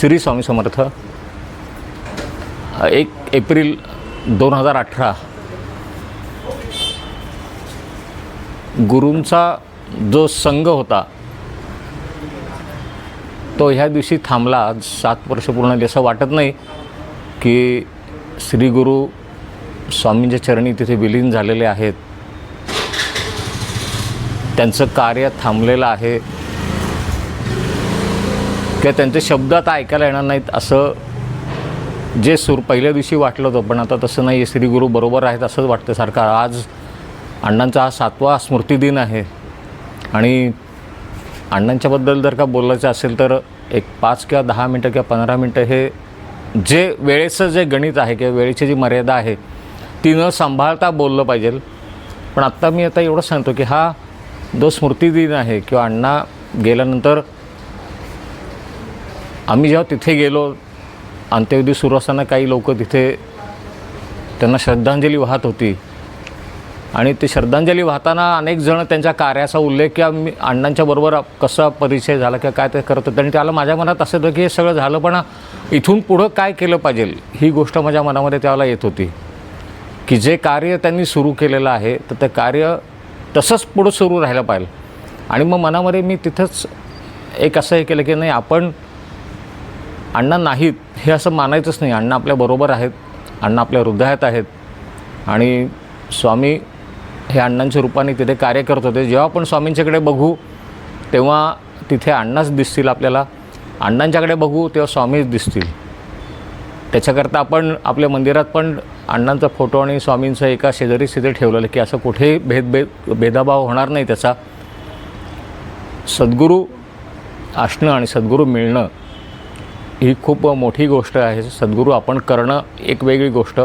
श्री स्वामी समर्थ एक एप्रिल दोन हजार अठरा गुरूंचा जो संघ होता तो ह्या दिवशी थांबला. आज सात वर्ष पूर्ण झाली. असं वाटत नाही की श्री गुरु स्वामींच्या चरणी तिथे विलीन झालेले आहेत. त्यांचं कार्य थांबलेलं आहे. किंवा त्यांचे शब्द आता ऐकायला येणार नाहीत असं जे सूर पहिल्या दिवशी वाटलं होतं पण आता तसं नाही आहे श्रीगुरु बरोबर आहेत असंच वाटतं सारखं. आज अण्णांचा हा सातवा स्मृतिदिन आहे. आणि अण्णांच्याबद्दल जर का बोलायचं असेल तर एक पाच किंवा दहा मिनटं किंवा पंधरा मिनटं हे जे वेळेचं जे गणित आहे किंवा वेळेची जी मर्यादा आहे ती न सांभाळता बोललं पाहिजे पण आत्ता मी आता एवढं सांगतो की हा जो स्मृतिदिन आहे किंवा अण्णा गेल्यानंतर आम्ही जेव्हा तिथे गेलो अंत्यविधी सुरू असताना काही लोक तिथे त्यांना श्रद्धांजली वाहत होती. आणि ते श्रद्धांजली वाहताना अनेक जण त्यांच्या कार्याचा उल्लेख किंवा मी अण्णांच्या बरोबर कसा परिचय झाला किंवा काय ते करत होतं. आणि त्याला माझ्या मनात असं होतं की हे सगळं झालं पण इथून पुढं काय केलं पाहिजे ही गोष्ट माझ्या मनामध्ये त्यावेळेला येत होती. की जे कार्य त्यांनी सुरू केलेलं आहे तर ते कार्य तसंच पुढं सुरू राहायला पाहिजे. आणि मग मनामध्ये मी तिथंच एक असं हे केलं की नाही आपण अण्णा नाहीत हे असं मानायचंच नाही. अण्णा आपल्याबरोबर आहेत अण्णा आपल्या हृदयात आहेत. आणि स्वामी हे अण्णांच्या रूपाने तिथे कार्य करत होते. जेव्हा आपण स्वामींच्याकडे बघू तेव्हा तिथे अण्णाच दिसतील आपल्याला. अण्णांच्याकडे बघू तेव्हा स्वामीच दिसतील. त्याच्याकरता आपण आपल्या मंदिरात पण अण्णांचा फोटो आणि स्वामींचं एका शेजारी तिथे ठेवलेलं की असं कुठेही भेदभेद भेदाभाव होणार नाही त्याचा. सद्गुरू असणं आणि सद्गुरू मिळणं ही खूप मोठी गोष्ट आहे. सद्गुरू आपण करणं एक वेगळी गोष्ट.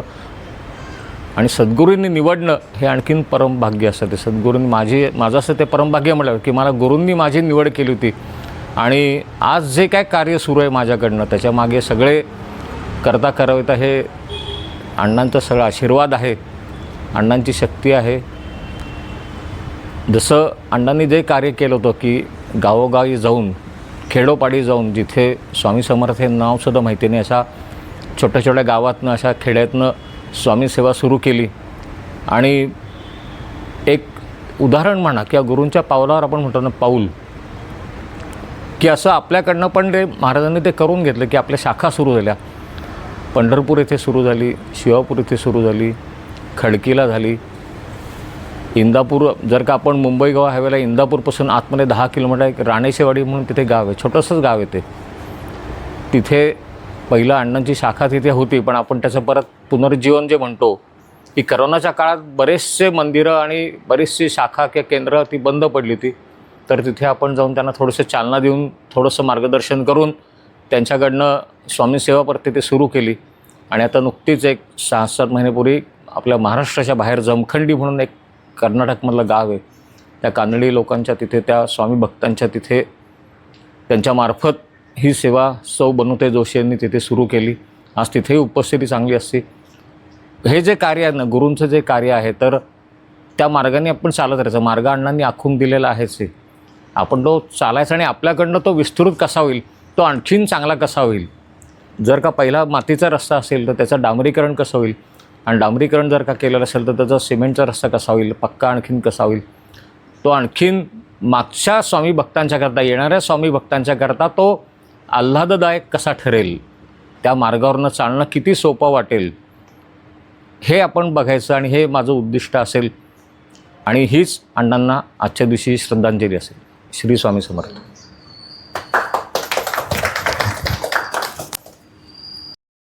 आणि सद्गुरूंनी निवडणं हे आणखीन परमभाग्य असतं. ते सद्गुरूंनी माझी माझं असं ते परमभाग्य म्हटलं की मला गुरूंनी माझी निवड केली होती. आणि आज जे काय कार्य सुरू आहे माझ्याकडनं त्याच्यामागे सगळे करता करवता हे अण्णांचा सगळा आशीर्वाद आहे. अण्णांची शक्ती आहे. जसं अण्णांनी जे कार्य केलं होतं की गावोगावी जाऊन खेडोपाडी जाऊन जिथे स्वामी समर्थ हे नावसुद्धा माहिती नाही अशा छोट्या छोट्या गावातनं अशा खेड्यातनं स्वामी सेवा सुरू केली. आणि एक उदाहरण म्हणा किंवा गुरूंच्या पावलावर आपण म्हणतो ना पाऊल की असं आपल्याकडनं पण ते महाराजांनी ते करून घेतलं की आपल्या शाखा सुरू झाल्या. पंढरपूर येथे सुरू झाली शिवापूर येथे सुरू झाली खडकीला झाली इंदापूर जर का आपण मुंबई गोवा हायवेला इंदापूरपासून आतमध्ये दहा किलोमीटर एक राणेशेवाडी म्हणून तिथे गाव आहे छोटंसंच गाव आहे ते. तिथे पहिलं अण्णांची शाखा तिथे होती पण आपण त्याचं परत पुनर्जीवन जे म्हणतो की करोनाच्या काळात बरेचसे मंदिरं आणि बरीचशी शाखा किंवा केंद्र ती बंद पडली होती तर तिथे आपण जाऊन त्यांना थोडंसं चालना देऊन थोडंसं मार्गदर्शन करून त्यांच्याकडनं स्वामी सेवा परत तिथे सुरू केली. आणि आता नुकतीच एक सहा सात महिन्यापूर्वी आपल्या महाराष्ट्राच्या बाहेर जमखंडी म्हणून एक कर्नाटकमधलं गाव आहे. त्या कानडी लोकांच्या तिथे त्या स्वामी भक्तांच्या तिथे त्यांच्यामार्फत ही सेवा सौ बनवते जोशी यांनी तिथे सुरू केली. आज तिथेही उपस्थिती चांगली असते. हे जे कार्य आहे ना गुरूंचं जे कार्य आहे तर त्या मार्गाने आपण चालत राहायचं. मार्ग अण्णांनी आखून दिलेला आहेच आहे आपण तो चालायचा आणि आपल्याकडनं तो विस्तृत कसा होईल? तो आणखीन चांगला कसा होईल? जर का पहिला मातीचा रस्ता असेल तर त्याचं डांबरीकरण कसं होईल? आणि डांबरीकरण जर का केलेलं असेल तर त्याचा सिमेंटचा रस्ता कसा होईल? पक्का आणखीन कसा होईल? तो आणखीन मागच्या स्वामी भक्तांच्याकरता येणाऱ्या स्वामी भक्तांच्याकरता तो आल्हाददायक कसा ठरेल? त्या मार्गावरनं चालणं किती सोपं वाटेल? हे आपण बघायचं आणि हे माझं उद्दिष्ट असेल. आणि हीच अण्णांना आजच्या दिवशी श्रद्धांजली असेल. श्री स्वामी समर्थ.